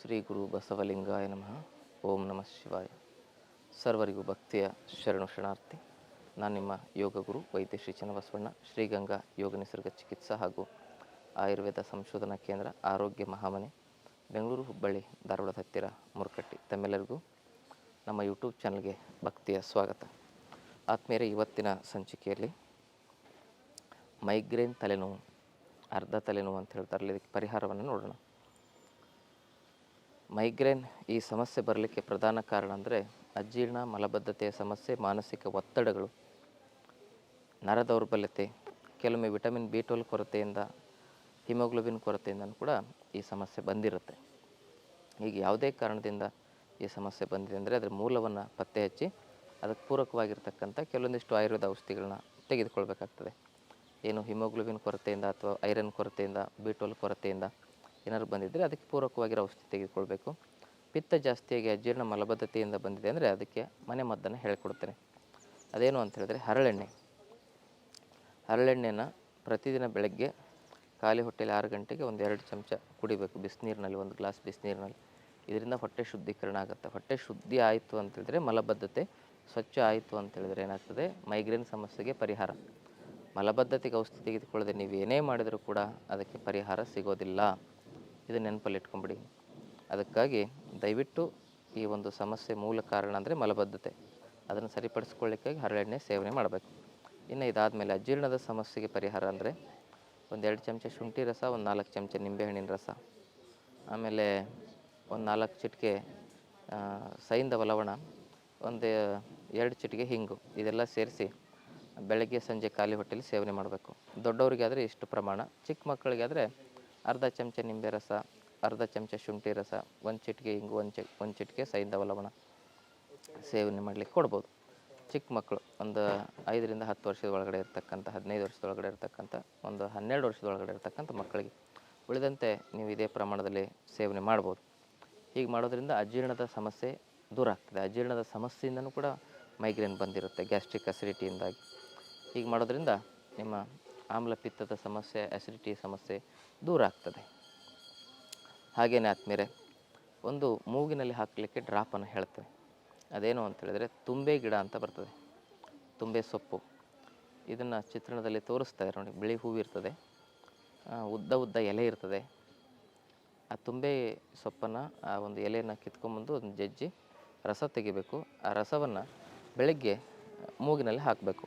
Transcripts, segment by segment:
ಶ್ರೀ ಗುರು ಬಸವಲಿಂಗಾಯ ನಮಃ. ಓಂ ನಮಃ ಶಿವಾಯ. ಸರ್ವರಿಗೂ ಭಕ್ತಿಯ ಶರಣು ಶರಣಾರ್ಥಿ. ನಾನು ನಿಮ್ಮ ಯೋಗ ಗುರು ವೈದ್ಯ ಶ್ರೀ ಚನ್ನಬಸವಣ್ಣ, ಶ್ರೀಗಂಗಾ ಯೋಗ ನಿಸರ್ಗ ಚಿಕಿತ್ಸಾ ಹಾಗೂ ಆಯುರ್ವೇದ ಸಂಶೋಧನಾ ಕೇಂದ್ರ ಆರೋಗ್ಯ ಮಹಾಮನೆ, ಬೆಂಗಳೂರು ಹುಬ್ಬಳ್ಳಿ, ಧಾರವಾಡದ ಹತ್ತಿರ ಮುರುಕಟ್ಟಿ. ತಮ್ಮೆಲ್ಲರಿಗೂ ನಮ್ಮ ಯೂಟ್ಯೂಬ್ ಚಾನಲ್ಗೆ ಭಕ್ತಿಯ ಸ್ವಾಗತ. ಆತ್ಮೀಯರೇ, ಇವತ್ತಿನ ಸಂಚಿಕೆಯಲ್ಲಿ ಮೈಗ್ರೇನ್ ತಲೆನೋವು, ಅರ್ಧ ತಲೆನೋವು ಅಂತ ಹೇಳ್ತಾರಲ್ಲ, ಇದಕ್ಕೆ ಪರಿಹಾರವನ್ನು ನೋಡೋಣ. ಮೈಗ್ರೇನ್ ಈ ಸಮಸ್ಯೆ ಬರಲಿಕ್ಕೆ ಪ್ರಧಾನ ಕಾರಣ ಅಂದರೆ ಅಜೀರ್ಣ, ಮಲಬದ್ಧತೆಯ ಸಮಸ್ಯೆ, ಮಾನಸಿಕ ಒತ್ತಡಗಳು, ನರ ದೌರ್ಬಲ್ಯತೆ, ಕೆಲವೊಮ್ಮೆ ವಿಟಮಿನ್ ಬಿ ಟ್ವೆಲ್ ಕೊರತೆಯಿಂದ, ಹಿಮೋಗ್ಲೋಬಿನ್ ಕೊರತೆಯಿಂದ ಕೂಡ ಈ ಸಮಸ್ಯೆ ಬಂದಿರುತ್ತೆ. ಹೀಗೆ ಯಾವುದೇ ಕಾರಣದಿಂದ ಈ ಸಮಸ್ಯೆ ಬಂದಿದೆ ಅಂದರೆ ಅದರ ಮೂಲವನ್ನು ಪತ್ತೆ ಹಚ್ಚಿ ಅದಕ್ಕೆ ಪೂರಕವಾಗಿರ್ತಕ್ಕಂಥ ಕೆಲವೊಂದಿಷ್ಟು ಆಯುರ್ವೇದ ಔಷಧಿಗಳನ್ನ ತೆಗೆದುಕೊಳ್ಬೇಕಾಗ್ತದೆ. ಏನು ಹಿಮೋಗ್ಲೋಬಿನ್ ಕೊರತೆಯಿಂದ ಅಥವಾ ಐರನ್ ಕೊರತೆಯಿಂದ ಬಿ ಟ್ವೆಲ್ ಕೊರತೆಯಿಂದ ಏನಾದ್ರು ಬಂದಿದ್ದರೆ ಅದಕ್ಕೆ ಪೂರಕವಾಗಿರ ಔಷಧಿ ತೆಗೆದುಕೊಳ್ಬೇಕು. ಪಿತ್ತ ಜಾಸ್ತಿಯಾಗಿ ಅಜೀರ್ಣ ಮಲಬದ್ಧತೆಯಿಂದ ಬಂದಿದೆ ಅಂದರೆ ಅದಕ್ಕೆ ಮನೆ ಮದ್ದನ್ನು ಹೇಳ್ಕೊಡ್ತೇನೆ. ಅದೇನು ಅಂತ ಹೇಳಿದ್ರೆ ಹರಳೆಣ್ಣೆ. ಹರಳೆಣ್ಣೆನ ಪ್ರತಿದಿನ ಬೆಳಗ್ಗೆ ಖಾಲಿ ಹೊಟ್ಟೆಯಲ್ಲಿ ಆರು ಗಂಟೆಗೆ ಒಂದು ಎರಡು ಚಮಚ ಕುಡಿಬೇಕು. ಬಿಸಿನೀರಿನಲ್ಲಿ ಒಂದು ಗ್ಲಾಸ್ ಬಿಸಿನೀರಿನಲ್ಲಿ. ಇದರಿಂದ ಹೊಟ್ಟೆ ಶುದ್ಧೀಕರಣ ಆಗುತ್ತೆ. ಹೊಟ್ಟೆ ಶುದ್ಧಿ ಆಯಿತು ಅಂತೇಳಿದ್ರೆ ಮಲಬದ್ಧತೆ, ಸ್ವಚ್ಛ ಆಯಿತು ಅಂತೇಳಿದ್ರೆ ಏನಾಗ್ತದೆ? ಮೈಗ್ರೇನ್ ಸಮಸ್ಯೆಗೆ ಪರಿಹಾರ. ಮಲಬದ್ಧತೆಗೆ ಔಷಧಿ ತೆಗೆದುಕೊಳ್ಳದೆ ನೀವು ಏನೇ ಮಾಡಿದರೂ ಕೂಡ ಅದಕ್ಕೆ ಪರಿಹಾರ ಸಿಗೋದಿಲ್ಲ. ಇದು ನೆನಪಲ್ಲಿ ಇಟ್ಕೊಂಬಿಡಿ ಅದಕ್ಕಾಗಿ ದಯವಿಟ್ಟು ಈ ಒಂದು ಸಮಸ್ಯೆ ಮೂಲ ಕಾರಣ ಅಂದರೆ ಮಲಬದ್ಧತೆ. ಅದನ್ನು ಸರಿಪಡಿಸ್ಕೊಳ್ಳಿಕ್ಕಾಗಿ ಹರಳೆಣ್ಣೆ ಸೇವನೆ ಮಾಡಬೇಕು. ಇನ್ನು ಇದಾದಮೇಲೆ ಅಜೀರ್ಣದ ಸಮಸ್ಯೆಗೆ ಪರಿಹಾರ ಅಂದರೆ ಒಂದೆರಡು ಚಮಚ ಶುಂಠಿ ರಸ, ಒಂದು ನಾಲ್ಕು ಚಮಚ ನಿಂಬೆಹಣ್ಣಿನ ರಸ. ಆಮೇಲೆ ಒಂದು ನಾಲ್ಕು ಚಿಟಿಕೆ ಸೈಂಧವ ಲವಣ ಒಂದು ಎರಡು ಚಿಟಿಕೆ ಹಿಂಗು. ಇದೆಲ್ಲ ಸೇರಿಸಿ ಬೆಳಗ್ಗೆ ಸಂಜೆ ಖಾಲಿ ಹೊಟ್ಟೆಲಿ ಸೇವನೆ ಮಾಡಬೇಕು. ದೊಡ್ಡವರಿಗೆ ಆದರೆ ಇಷ್ಟು ಪ್ರಮಾಣ, ಚಿಕ್ಕ ಮಕ್ಕಳಿಗೆ ಆದರೆ ಅರ್ಧ ಚಮಚ ನಿಂಬೆ ರಸ, ಅರ್ಧ ಚಮಚ ಶುಂಠಿ ರಸ, ಒಂದು ಚಿಟಿಕೆ ಹಿಂಗು ಒಂದು ಚಿ, ಒಂದು ಚಿಟಿಕೆ ಸೈಂಧವ ಲವಣ ಸೇವನೆ ಮಾಡಲಿಕ್ಕೆ ಕೊಡ್ಬೋದು. ಚಿಕ್ಕ ಮಕ್ಕಳು ಒಂದು ಐದರಿಂದ ಹತ್ತು ವರ್ಷದ ಒಳಗಡೆ ಇರ್ತಕ್ಕಂಥ, ಹದಿನೈದು ವರ್ಷದ ಒಳಗಡೆ ಇರ್ತಕ್ಕಂಥ, ಒಂದು ಹನ್ನೆರಡು ವರ್ಷದ ಒಳಗಡೆ ಇರ್ತಕ್ಕಂಥ ಮಕ್ಕಳಿಗೆ ಉಳಿದಂತೆ ನೀವು ಇದೇ ಪ್ರಮಾಣದಲ್ಲಿ ಸೇವನೆ ಮಾಡ್ಬೋದು. ಹೀಗೆ ಮಾಡೋದರಿಂದ ಅಜೀರ್ಣದ ಸಮಸ್ಯೆ ದೂರ ಆಗ್ತದೆ. ಅಜೀರ್ಣದ ಸಮಸ್ಯೆಯಿಂದನೂ ಕೂಡ ಮೈಗ್ರೇನ್ ಬಂದಿರುತ್ತೆ ಗ್ಯಾಸ್ಟ್ರಿಕ್ ಅಸಿಡಿಟಿಯಿಂದಾಗಿ. ಹೀಗೆ ಮಾಡೋದರಿಂದ ನಿಮ್ಮ ಆಮ್ಲಪಿತ್ತದ ಸಮಸ್ಯೆ ಅಸಿಡಿಟಿ ಸಮಸ್ಯೆ ದೂರ ಆಗ್ತದೆ. ಹಾಗೇನೆ ಆದ್ಮೇಲೆ ಒಂದು ಮೂಗಿನಲ್ಲಿ ಹಾಕಲಿಕ್ಕೆ ಡ್ರಾಪನ್ನು ಹೇಳ್ತೇವೆ. ಅದೇನು ಅಂತೇಳಿದರೆ ತುಂಬೆ ಗಿಡ ಅಂತ ಬರ್ತದೆ. ತುಂಬೆ ಸೊಪ್ಪು. ಇದನ್ನು ಚಿತ್ರಣದಲ್ಲಿ ತೋರಿಸ್ತಾ ಇದ್ದಾರೆ ನೋಡಿ, ಬಿಳಿ ಹೂವು ಇರ್ತದೆ. ಉದ್ದ ಉದ್ದ ಎಲೆ ಇರ್ತದೆ. ಆ ತುಂಬೆ ಸೊಪ್ಪನ್ನು, ಆ ಒಂದು ಎಲೆಯನ್ನು ಕಿತ್ಕೊಂಬಂದು ಒಂದು ಜಜ್ಜಿ ರಸ ತೆಗಿಬೇಕು. ಆ ರಸವನ್ನು ಬೆಳಗ್ಗೆ ಮೂಗಿನಲ್ಲಿ ಹಾಕಬೇಕು.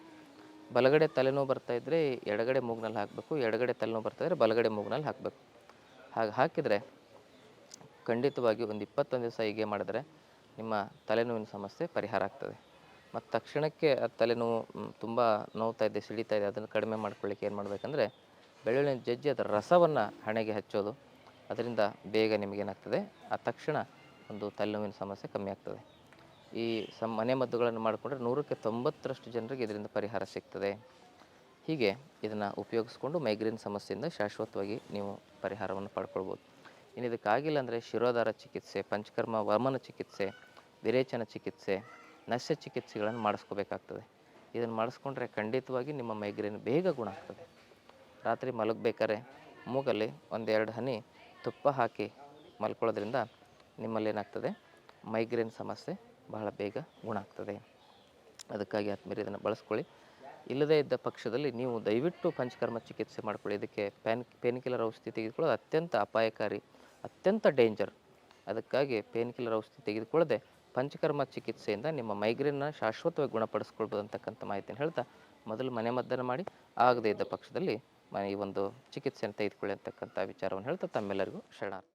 ಬಲಗಡೆ ತಲೆನೋವು ಬರ್ತಾ ಇದ್ದರೆ ಎಡಗಡೆ ಮೂಗ್ನಲ್ಲಿ ಹಾಕಬೇಕು, ಎಡಗಡೆ ತಲೆನೋವು ಬರ್ತಾ ಇದ್ದರೆ ಬಲಗಡೆ ಮೂಗ್ನಲ್ಲಿ ಹಾಕಬೇಕು. ಹಾಗೆ ಹಾಕಿದರೆ ಖಂಡಿತವಾಗಿ ಒಂದು ಇಪ್ಪತ್ತೊಂದು ದಿವಸ ಹೀಗೆ ಮಾಡಿದ್ರೆ ನಿಮ್ಮ ತಲೆನೋವಿನ ಸಮಸ್ಯೆ ಪರಿಹಾರ ಆಗ್ತದೆ. ಮತ್ತು ತಕ್ಷಣಕ್ಕೆ ಆ ತಲೆನೋವು ತುಂಬ ನೋವ್ತಾ ಇದೆ, ಸಿಡಿತಾ ಇದೆ, ಅದನ್ನು ಕಡಿಮೆ ಮಾಡ್ಕೊಳ್ಳಿಕ್ಕೆ ಏನು ಮಾಡಬೇಕಂದ್ರೆ ಬೆಳ್ಳುಳ್ಳಿನ ಜಜ್ಜಿ ಅದರ ರಸವನ್ನು ಹಣೆಗೆ ಹಚ್ಚೋದು. ಅದರಿಂದ ಬೇಗ ನಿಮಗೇನಾಗ್ತದೆ ಆ ತಕ್ಷಣ ಒಂದು ತಲೆನೋವಿನ ಸಮಸ್ಯೆ ಕಮ್ಮಿ ಆಗ್ತದೆ. ಈ ಸಮ್ ಮನೆ ಮದ್ದುಗಳನ್ನು ಮಾಡಿಕೊಂಡ್ರೆ ನೂರಕ್ಕೆ ತೊಂಬತ್ತರಷ್ಟು ಜನರಿಗೆ ಇದರಿಂದ ಪರಿಹಾರ ಸಿಗ್ತದೆ. ಹೀಗೆ ಇದನ್ನು ಉಪಯೋಗಿಸ್ಕೊಂಡು ಮೈಗ್ರೇನ್ ಸಮಸ್ಯೆಯಿಂದ ಶಾಶ್ವತವಾಗಿ ನೀವು ಪರಿಹಾರವನ್ನು ಪಡ್ಕೊಳ್ಬೋದು. ಇನ್ನು ಇದಕ್ಕಾಗಿಲ್ಲ ಅಂದರೆ ಶಿರೋಧಾರ ಚಿಕಿತ್ಸೆ, ಪಂಚಕರ್ಮ ವರ್ಮನ ಚಿಕಿತ್ಸೆ, ವಿರೇಚನ ಚಿಕಿತ್ಸೆ, ನಶ್ಯ ಚಿಕಿತ್ಸೆಗಳನ್ನು ಮಾಡಿಸ್ಕೋಬೇಕಾಗ್ತದೆ. ಇದನ್ನು ಮಾಡಿಸ್ಕೊಂಡ್ರೆ ಖಂಡಿತವಾಗಿ ನಿಮ್ಮ ಮೈಗ್ರೇನ್ ಬೇಗ ಗುಣ ಆಗ್ತದೆ. ರಾತ್ರಿ ಮಲಗಬೇಕಾದ್ರೆ ಮೂಗಲ್ಲಿ ಒಂದೆರಡು ಹನಿ ತುಪ್ಪ ಹಾಕಿ ಮಲ್ಕೊಳ್ಳೋದ್ರಿಂದ ನಿಮ್ಮಲ್ಲಿ ಏನಾಗ್ತದೆ ಮೈಗ್ರೇನ್ ಸಮಸ್ಯೆ ಬಹಳ ಬೇಗ ಗುಣ ಆಗ್ತದೆ ಅದಕ್ಕಾಗಿ ಆತ್ಮೀಯರು ಇದನ್ನು ಬಳಸ್ಕೊಳ್ಳಿ. ಇಲ್ಲದೇ ಇದ್ದ ಪಕ್ಷದಲ್ಲಿ ನೀವು ದಯವಿಟ್ಟು ಪಂಚಕರ್ಮ ಚಿಕಿತ್ಸೆ ಮಾಡ್ಕೊಳ್ಳಿ. ಇದಕ್ಕೆ ಪೇನ್ ಪೇನ್ ಕಿಲ್ಲರ್ ಔಷಧಿ ತೆಗೆದುಕೊಳ್ಳೋದು ಅತ್ಯಂತ ಅಪಾಯಕಾರಿ, ಅತ್ಯಂತ ಡೇಂಜರ್. ಅದಕ್ಕಾಗಿ ಪೇನ್ ಕಿಲ್ಲರ್ ಔಷಧಿ ತೆಗೆದುಕೊಳ್ಳದೆ ಪಂಚಕರ್ಮ ಚಿಕಿತ್ಸೆಯಿಂದ ನಿಮ್ಮ ಮೈಗ್ರೇನ್ನ ಶಾಶ್ವತವಾಗಿ ಗುಣಪಡಿಸ್ಕೊಳ್ಬೋದು ಅಂತಕ್ಕಂಥ ಮಾಹಿತಿಯನ್ನು ಹೇಳ್ತಾ ಮೊದಲು ಮನೆ ಮದ್ದನ್ನು ಮಾಡಿ, ಆಗದೇ ಇದ್ದ ಪಕ್ಷದಲ್ಲಿ ಈ ಒಂದು ಚಿಕಿತ್ಸೆಯನ್ನು ತೆಗೆದುಕೊಳ್ಳಿ ಅಂತಕ್ಕಂಥ ವಿಚಾರವನ್ನು ಹೇಳ್ತಾ ತಮ್ಮೆಲ್ಲರಿಗೂ ಶರಣಾರ್ಥಿ.